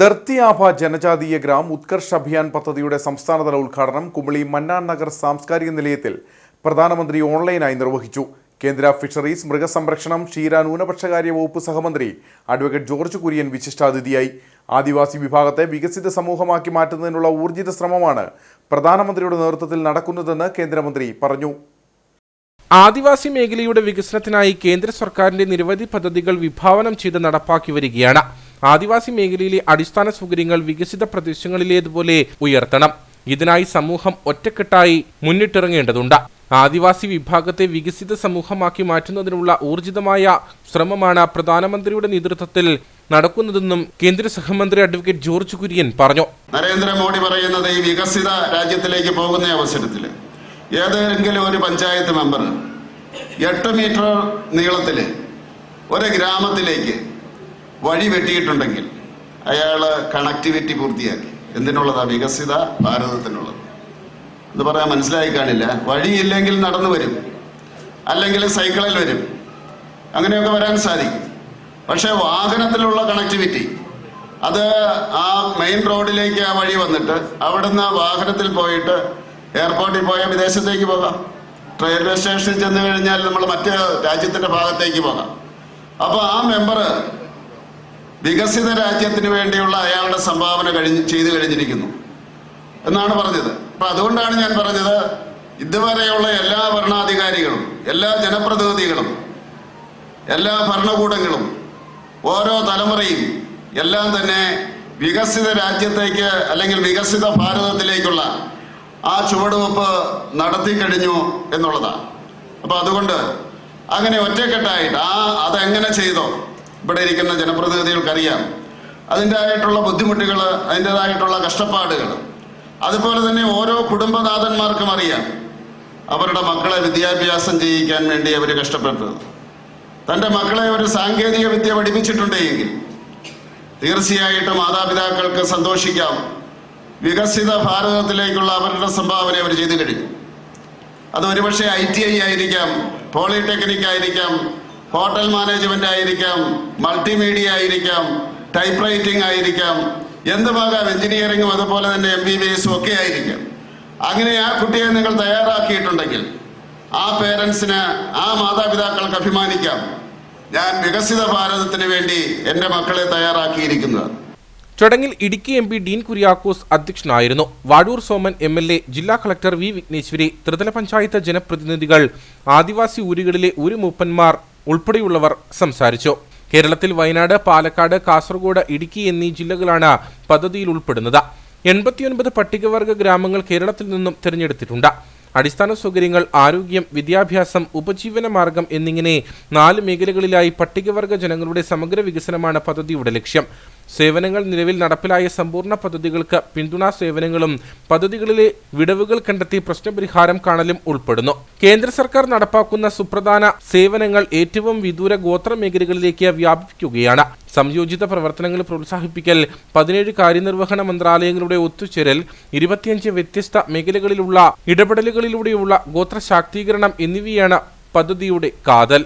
ധർത്തിയാഭ ജനജാതീയ ഗ്രാം ഉത്കർഷ് അഭിയാൻ പദ്ധതിയുടെ സംസ്ഥാനതല ഉദ്ഘാടനം കുമളി മന്നാൻ നഗർ സാംസ്കാരിക നിലയത്തിൽ പ്രധാനമന്ത്രി ഓൺലൈനായി നിർവഹിച്ചു. കേന്ദ്ര ഫിഷറീസ് മൃഗസംരക്ഷണം ക്ഷീര ന്യൂനപക്ഷകാര്യ വകുപ്പ് സഹമന്ത്രി അഡ്വക്കേറ്റ് ജോർജ് കുര്യൻ വിശിഷ്ടാതിഥിയായി. ആദിവാസി വിഭാഗത്തെ വികസിത സമൂഹമാക്കി മാറ്റുന്നതിനുള്ള ഊർജിത ശ്രമമാണ് പ്രധാനമന്ത്രിയുടെ നേതൃത്വത്തിൽ നടക്കുന്നതെന്ന് കേന്ദ്രമന്ത്രി പറഞ്ഞു. ആദിവാസി മേഖലയുടെ വികസനത്തിനായി കേന്ദ്ര സർക്കാരിന്റെ നിരവധി പദ്ധതികൾ വിഭാവനം ചെയ്ത് നടപ്പാക്കി വരികയാണ്. ആദിവാസി മേഖലയിലെ അടിസ്ഥാന സൗകര്യങ്ങൾ വികസിത പ്രദേശങ്ങളിലേതുപോലെ ഉയർത്തണം. ഇതിനായി സമൂഹം ഒറ്റക്കെട്ടായി മുന്നിട്ടിറങ്ങേണ്ടതുണ്ട്. ആദിവാസി വിഭാഗത്തെ വികസിത സമൂഹമാക്കി മാറ്റുന്നതിനുള്ള ഊർജിതമായ ശ്രമമാണ് പ്രധാനമന്ത്രിയുടെ നേതൃത്വത്തിൽ നടക്കുന്നതെന്നും കേന്ദ്ര സഹമന്ത്രി അഡ്വക്കേറ്റ് ജോർജ് കുര്യൻ പറഞ്ഞു. നരേന്ദ്രമോദി പറയുന്നത് ഈ വികസിത രാജ്യത്തിലേക്ക് പോകുന്ന അവസരത്തിൽ ഏതെങ്കിലും ഒരു പഞ്ചായത്ത് മെമ്പർ എട്ട് മീറ്റർ നീളത്തിൽ ഒരു ഗ്രാമത്തിലേക്ക് വഴി വെട്ടിയിട്ടുണ്ടെങ്കിൽ അയാൾ കണക്ടിവിറ്റി പൂർത്തിയാക്കി. എന്തിനുള്ളതാ? വികസിത ഭാരതത്തിനുള്ളത്. എന്ന് പറയാൻ മനസ്സിലായി കാണില്ല. വഴിയില്ലെങ്കിൽ നടന്നു വരും. അല്ലെങ്കിൽ സൈക്കിളിൽ വരും. അങ്ങനെയൊക്കെ വരാൻ സാധിക്കും. പക്ഷേ വാഹനത്തിലുള്ള കണക്ടിവിറ്റി അത് ആ മെയിൻ റോഡിലേക്ക് ആ വഴി വന്നിട്ട് അവിടുന്ന് വാഹനത്തിൽ പോയിട്ട് എയർപോർട്ടിൽ പോയാൽ വിദേശത്തേക്ക് പോകാം. റെയിൽവേ സ്റ്റേഷനിൽ ചെന്ന് കഴിഞ്ഞാൽ നമ്മൾ മറ്റ് രാജ്യത്തിന്റെ ഭാഗത്തേക്ക് പോകാം. അപ്പോൾ ആ മെമ്പർ വികസിത രാജ്യത്തിന് വേണ്ടിയുള്ള അയാളുടെ സംഭാവന കഴിഞ്ഞ് ചെയ്തു കഴിഞ്ഞിരിക്കുന്നു. എന്നാണ് പറഞ്ഞത്. അപ്പൊ അതുകൊണ്ടാണ് ഞാൻ പറഞ്ഞത് ഇതുവരെയുള്ള എല്ലാ ഭരണാധികാരികളും എല്ലാ ജനപ്രതിനിധികളും എല്ലാ ഭരണകൂടങ്ങളും ഓരോ തലമുറയും എല്ലാം തന്നെ വികസിത രാജ്യത്തേക്ക് അല്ലെങ്കിൽ വികസിത ഭാരതത്തിലേക്കുള്ള ആ ചുവടുവെപ്പ് നടത്തി കഴിഞ്ഞു എന്നുള്ളതാണ്. അപ്പൊ അതുകൊണ്ട് അങ്ങനെ ഒറ്റക്കെട്ടായിട്ട് ആ അതെങ്ങനെ ചെയ്തോ ഇവിടെ ഇരിക്കുന്ന ജനപ്രതിനിധികൾക്കറിയാം. അതിന്റെതായിട്ടുള്ള ബുദ്ധിമുട്ടുകൾ അതിന്റെതായിട്ടുള്ള കഷ്ടപ്പാടുകൾ. അതുപോലെ തന്നെ ഓരോ കുടുംബനാഥന്മാർക്കും അറിയാം. അവരുടെ മക്കളെ വിദ്യാഭ്യാസം ചെയ്യിക്കാൻ വേണ്ടി അവർ കഷ്ടപ്പെട്ടത് തന്റെ മക്കളെ ഒരു സാങ്കേതിക വിദ്യ പഠിപ്പിച്ചിട്ടുണ്ടെങ്കിൽ തീർച്ചയായിട്ടും മാതാപിതാക്കൾക്ക് സന്തോഷിക്കാം. വികസിത ഭാരതത്തിലേക്കുള്ള അവരുടെ സംഭാവന അവർ ചെയ്തു കഴിഞ്ഞു. അത് ഒരുപക്ഷെ ഐ ടി ഐ ആയിരിക്കാം പോളിടെക്നിക് ആയിരിക്കാം ഹോട്ടൽ മാനേജ്മെന്റ് ആയിരിക്കാം മൾട്ടിമീഡിയ ആയിരിക്കാം ടൈപ്പ് റൈറ്റിംഗ് ആയിരിക്കാം എന്തുമാകാം എഞ്ചിനീയറിംഗും അതുപോലെ തന്നെ എം ബി ബി എസും ഒക്കെ ആയിരിക്കാം. അങ്ങനെ ആ കുട്ടിയെ നിങ്ങൾ തയ്യാറാക്കിയിട്ടുണ്ടെങ്കിൽ ആ പേരൻസിന് ആ മാതാപിതാക്കൾക്ക് അഭിമാനിക്കാം. ഞാൻ വികസിത ഭാരതത്തിന് വേണ്ടി എന്റെ മക്കളെ തയ്യാറാക്കിയിരിക്കുന്നത്. ചടങ്ങിൽ ഇടുക്കി എം പി ഡീൻ കുര്യാക്കോസ് അധ്യക്ഷനായിരുന്നു. Vazhoor Soman M L A ജില്ലാ കളക്ടർ വി വിഘ്നേശ്വരി ത്രിതല പഞ്ചായത്ത് ജനപ്രതിനിധികൾ ആദിവാസി ഊരുകളിലെ ഊരുമൂപ്പന്മാർ ഉൾപ്പെടെയുള്ളവർ സംസാരിച്ചു. കേരളത്തിൽ വയനാട് പാലക്കാട് കാസർഗോഡ് ഇടുക്കി എന്നീ ജില്ലകളാണ് പദ്ധതിയിൽ ഉൾപ്പെടുന്നത്. എൺപത്തിയൊൻപത് പട്ടികവർഗ ഗ്രാമങ്ങൾ കേരളത്തിൽ നിന്നും തിരഞ്ഞെടുത്തിട്ടുണ്ട്. അടിസ്ഥാന സൗകര്യങ്ങൾ ആരോഗ്യം വിദ്യാഭ്യാസം ഉപജീവന മാർഗം എന്നിങ്ങനെ നാല് മേഖലകളിലായി പട്ടികവർഗ ജനങ്ങളുടെ സമഗ്ര വികസനമാണ് പദ്ധതിയുടെ ലക്ഷ്യം. സേവനങ്ങൾ നിലവിൽ നടപ്പിലായ സമ്പൂർണ പദ്ധതികൾക്ക് പിന്തുണാ സേവനങ്ങളും പദ്ധതികളിലെ വിടവുകൾ കണ്ടെത്തി പ്രശ്നപരിഹാരം കാണലും ഉൾപ്പെടുന്നു. കേന്ദ്ര സർക്കാർ നടപ്പാക്കുന്ന സുപ്രധാന സേവനങ്ങൾ ഏറ്റവും വിദൂര ഗോത്ര മേഖലകളിലേക്ക് വ്യാപിപ്പിക്കുകയാണ്. സംയോജിത പ്രവർത്തനങ്ങൾ പ്രോത്സാഹിപ്പിക്കൽ പതിനേഴ് കാര്യനിർവഹണ മന്ത്രാലയങ്ങളുടെ ഒത്തുചേരൽ ഇരുപത്തിയഞ്ച് വ്യത്യസ്ത മേഖലകളിലുള്ള ഇടപെടലുകളിലൂടെയുള്ള ഗോത്ര ശാക്തീകരണം എന്നിവയാണ് പദ്ധതിയുടെ കാതൽ.